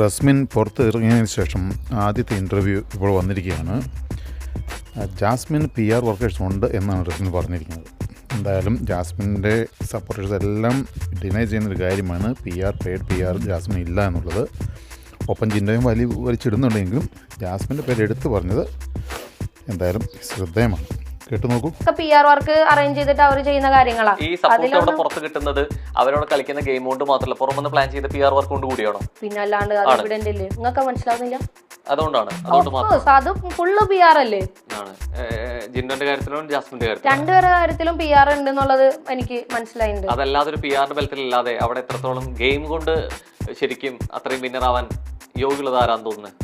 റസ്മിൻ പുറത്ത് ഇറങ്ങിയതിന് ശേഷം ആദ്യത്തെ ഇന്റർവ്യൂ ഇപ്പോൾ വന്നിരിക്കുകയാണ്. ജാസ്മിൻ പി ആർ വർക്കേഴ്സ് ഉണ്ട് എന്നാണ് റസ്മിൻ പറഞ്ഞിരിക്കുന്നത്. എന്തായാലും ജാസ്മിന്റെ സപ്പോർട്ടേഴ്സ് എല്ലാം ഡിനൈ ചെയ്യുന്നൊരു കാര്യമാണ് P R paid P R Jasmine ഇല്ല എന്നുള്ളത്. ഒപ്പം ജിൻഡയും വലിയ വലിച്ചിടുന്നുണ്ടെങ്കിലും ജാസ്മിന്റെ പേര് എടുത്തു പറഞ്ഞത് എന്തായാലും ശ്രദ്ധേയമാണ്. കേട്ടു നോക്കൂ. ഒക്കെ പി ആർ വർക്ക് അറേഞ്ച് ചെയ്തിട്ട് അവർ ചെയ്യുന്ന കാര്യങ്ങളാണ് ഈ സപ്പോർട്ട് അവിടെ പുറത്ത് കിട്ടുന്നത് അവരോട് കളിക്കുന്ന ഗെയിം കൊണ്ട് മാത്രമല്ല പുറമെന്ന് പ്ലാൻ ചെയ്ത പി ആർ വർക്ക് കൊണ്ട് കൂടിയാണോ? പിന്നെ അല്ലാണ്ട് അത് എവിഡന്റ് ഇല്ലേ? നിങ്ങൾക്ക് മനസ്സിലാവുന്നില്ല? അതുകൊണ്ടാണ് അതുകൊണ്ട് മാത്രം. അത് ഫുള്ള് പി ആർ അല്ലേ? ആണ്. ജിന്നോന്റെ കാര്യത്തിലും ജാസ്മിന്റെ കാര്യത്തിലും. രണ്ടുപേരുടെ കാര്യത്തിലും പി ആർ ഉണ്ട് എന്നുള്ളത് എനിക്ക് മനസ്സിലായിട്ടുണ്ട്. അതല്ലാതെ ഒരു പി ആറിന്റെ ബലത്തിലല്ലാതെ അവിടെ എത്രത്തോളം ഗെയിം കൊണ്ട് ശരിക്കും അത്രയും വിന്നർ ആവാൻ യോഗ്യത ആരാന്ന് തോന്നുന്നത്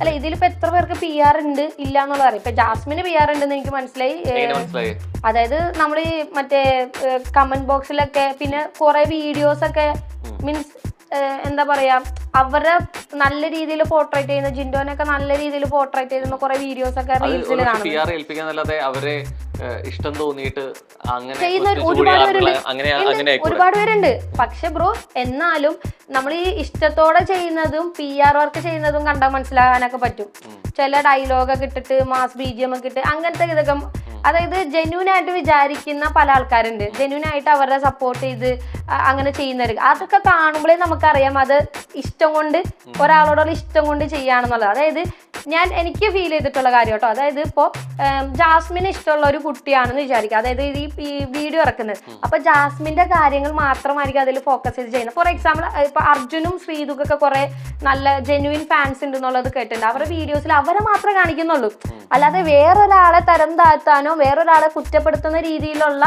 അല്ല ഇതിലിപ്പോ എത്ര പേർക്ക് പി ആർ ഉണ്ട് ഇല്ല എന്നുള്ളത് അറിയാം. ഇപ്പൊ ജാസ്മിന് പി ആർ ഉണ്ടെന്ന് എനിക്ക് മനസ്സിലായി. മനസ്സിലായി. അതായത് നമ്മൾ ഈ മറ്റേ കമന്റ് ബോക്സിലൊക്കെ പിന്നെ കുറെ വീഡിയോസ് ഒക്കെ മീൻസ് എന്താ പറയാ അവരെ നല്ല രീതിയിൽ പോർട്രേറ്റ് ചെയ്യുന്ന ജിൻഡോനൊക്കെ നല്ല രീതിയിൽ പോർട്രേറ്റ് ചെയ്യുന്ന കുറെ വീഡിയോസ് ഒക്കെ റീൽസിൽ അവരെ ഇഷ്ടം തോന്നിയിട്ട് അങ്ങനെ ഒരുപാട് പേരുണ്ട്. പക്ഷെ ബ്രോ എന്നാലും നമ്മൾ ഈ ഇഷ്ടത്തോടെ ചെയ്യുന്നതും പി ആർ വർക്ക് ചെയ്യുന്നതും കണ്ടാൽ മനസ്സിലാകാനൊക്കെ പറ്റും. ചില ഡയലോഗൊക്കെ ഇട്ടിട്ട് മാസ് ബി ജി എം ഒക്കെ ഇട്ട് അങ്ങനത്തെ ഇതൊക്കെ അതായത് ജെന്യൂൻ ആയിട്ട് വിചാരിക്കുന്ന പല ആൾക്കാരുണ്ട്. ജെന്യൂൻ ആയിട്ട് അവരെ സപ്പോർട്ട് ചെയ്ത് അങ്ങനെ ചെയ്യുന്നവർ അതൊക്കെ കാണുമ്പോഴേ നമുക്കറിയാം അത് ഇഷ്ടം കൊണ്ട് ഒരാളോടുള്ള ഇഷ്ടം കൊണ്ട് ചെയ്യാണെന്നുള്ളത്. അതായത് ഞാൻ എനിക്ക് ഫീൽ ചെയ്തിട്ടുള്ള കാര്യം കേട്ടോ അതായത് ഇപ്പോൾ ജാസ്മിന് ഇഷ്ടമുള്ള ഒരു കുട്ടിയാണെന്ന് വിചാരിക്കുക. അതായത് ഈ വീഡിയോ ഇറക്കുന്നത്. അപ്പൊ ജാസ്മിന്റെ കാര്യങ്ങൾ മാത്രമായിരിക്കും അതിൽ ഫോക്കസ് ചെയ്ത് ചെയ്യുന്നത്. ഫോർ എക്സാമ്പിൾ ഇപ്പൊ അർജുനും ശ്രീതുക്കൊക്കെ കുറെ നല്ല ജെന്യുവിൻ ഫാൻസ് ഉണ്ട് എന്നുള്ളത് കേട്ടിട്ടുണ്ട്. അവരുടെ വീഡിയോസിൽ അവരെ മാത്രമേ കാണിക്കുന്നുള്ളൂ. അല്ലാതെ വേറൊരാളെ തരം താഴ്ത്താനോ വേറൊരാളെ കുറ്റപ്പെടുത്തുന്ന രീതിയിലുള്ള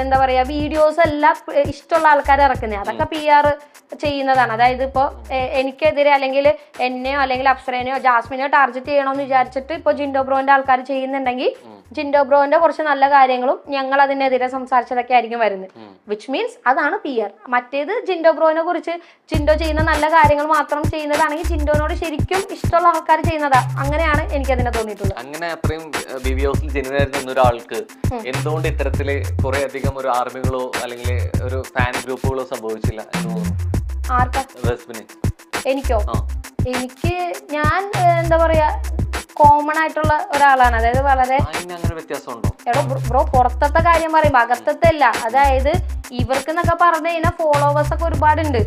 എന്താ പറയാ വീഡിയോസ് എല്ലാം ഇഷ്ടമുള്ള ആൾക്കാർ ഇറക്കുന്നത് അതൊക്കെ പി ആർ ചെയ്യുന്നതാണ്. അതായത് ഇപ്പോൾ എനിക്കെതിരെ അല്ലെങ്കിൽ എന്നെയോ അല്ലെങ്കിൽ അപ്സരനെയോ ജാസ്മിനെയോ ടാർഗറ്റ് ചെയ്യണമെന്ന് വിചാരിച്ചിട്ട് ഇപ്പോൾ ജിൻഡോ ബ്രോന്റെ ആൾക്കാർ ചെയ്യുന്നുണ്ടെങ്കിൽ ജിൻഡോ ബ്രോന്റെ കുറച്ച് നല്ല കാര്യങ്ങളും ഞങ്ങൾ അതിനെതിരെ സംസാരിച്ചതൊക്കെ ആയിരിക്കും വരുന്നത്. വിച്ച് മീൻസ് അതാണ് പി ആർ മറ്റേത് ജിൻഡോ ബ്രോനെ കുറിച്ച് ജിൻഡോ ചെയ്യുന്ന നല്ല കാര്യങ്ങൾ മാത്രം ചെയ്യുന്നതാണെങ്കിൽ ജിൻഡോനോട് ശരിക്കും ഇഷ്ടമുള്ള ആൾക്കാർ ചെയ്യുന്നതാ. അങ്ങനെയാണ് എനിക്ക് അതിനെ തോന്നിയിട്ടുള്ളത്. അങ്ങനെ അത്രയും ഹൗസിൽ ജനുവനായിരുന്ന ഒരാൾക്ക്. എന്തുകൊണ്ട് ഇത്തരത്തിൽ കുറെ അധികം ഒരു ആർമികളോ അല്ലെങ്കിൽ ഒരു ഫാൻ ഗ്രൂപ്പുകളോ സംഭവിച്ചില്ല എനിക്കോ? എനിക്ക് ഞാൻ എന്താ പറയാ കോമൺ ആയിട്ടുള്ള ഒരാളാണ്. അതായത് വളരെ എടോ ബ്രോ പുറത്തത്തെ കാര്യം പറയുമ്പോ അകത്തത്തെ അല്ല അതായത് ഇവർക്ക് എന്നൊക്കെ പറഞ്ഞു കഴിഞ്ഞാൽ ഫോളോവേഴ്സ് ഒക്കെ ഒരുപാടുണ്ട്.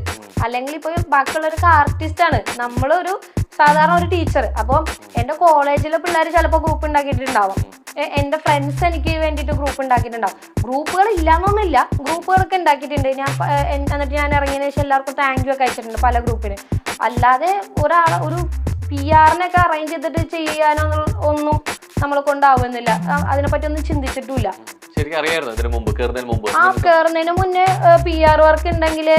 അല്ലെങ്കിൽ ഇപ്പൊ ബാക്കിയുള്ളവരൊക്കെ ആർട്ടിസ്റ്റ് ആണ്. നമ്മളൊരു സാധാരണ ഒരു ടീച്ചർ അപ്പം എന്റെ കോളേജിലെ പിള്ളേർ ചിലപ്പോൾ ഗ്രൂപ്പ് ഉണ്ടാക്കിയിട്ടുണ്ടാവും. എന്റെ ഫ്രണ്ട്സ് എനിക്ക് വേണ്ടിയിട്ട് ഗ്രൂപ്പ് ഉണ്ടാക്കിയിട്ടുണ്ടാവും. ഗ്രൂപ്പുകൾ ഇല്ലാന്നൊന്നുമില്ല. ഗ്രൂപ്പുകളൊക്കെ ഉണ്ടാക്കിയിട്ടുണ്ട്. ഞാൻ എന്നിട്ട് ഞാൻ ഇറങ്ങിയതിനു ശേഷം എല്ലാവർക്കും താങ്ക് യു ഒക്കെ അയച്ചിട്ടുണ്ട് പല ഗ്രൂപ്പിന് അല്ലാതെ ഒരാളെ ഒരു പി ആറിനൊക്കെ അറേഞ്ച് ചെയ്തിട്ട് ചെയ്യാനോ ഒന്നും നമ്മളെ കൊണ്ടാവുന്നില്ല. അതിനെ അതിനെപ്പറ്റി ഒന്നും ചിന്തിച്ചിട്ടില്ല ശരിക്കും അറിയായിരുന്നു? ഇതിന് മുമ്പ് കയറുന്നതിന് മുമ്പ്? ആ കയറുന്നതിന് മുന്നേ പി ആർ വർക്ക് ഉണ്ടെങ്കിൽ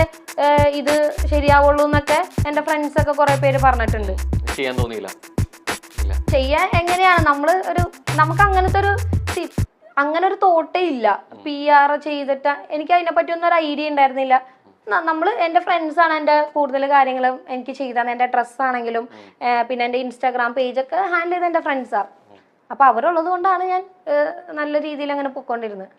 ഇത് ശരിയാവുള്ളൂ എന്നൊക്കെ എന്റെ ഫ്രണ്ട്സ് ഒക്കെ കുറെ പേര് പറഞ്ഞിട്ടുണ്ട്. ചെയ്യാൻ തോന്നിയില്ല. ചെയ്യാൻ എങ്ങനെയാണ് നമ്മൾ ഒരു നമുക്ക് അങ്ങനത്തെ ഒരു അങ്ങനെ ഒരു തോട്ടേ ഇല്ല. പി ആർ ചെയ്തിട്ട് എനിക്ക് അതിനെപ്പറ്റി ഒന്നും ഒരു ഐഡിയ ഉണ്ടായിരുന്നില്ല. നമ്മൾ എന്റെ ഫ്രണ്ട്സ് ആണ് എന്റെ കൂടുതൽ കാര്യങ്ങളും എനിക്ക് ചെയ്താൽ എന്റെ ഡ്രസ്സ് ആണെങ്കിലും പിന്നെ എന്റെ ഇൻസ്റ്റാഗ്രാം പേജൊക്കെ ഹാൻഡിൽ ചെയ്ത എന്റെ ഫ്രണ്ട്സാണ് അപ്പോൾ അവരുള്ളത് കൊണ്ടാണ് ഞാൻ നല്ല രീതിയിൽ അങ്ങനെ പൊയ്ക്കൊണ്ടിരുന്നത്.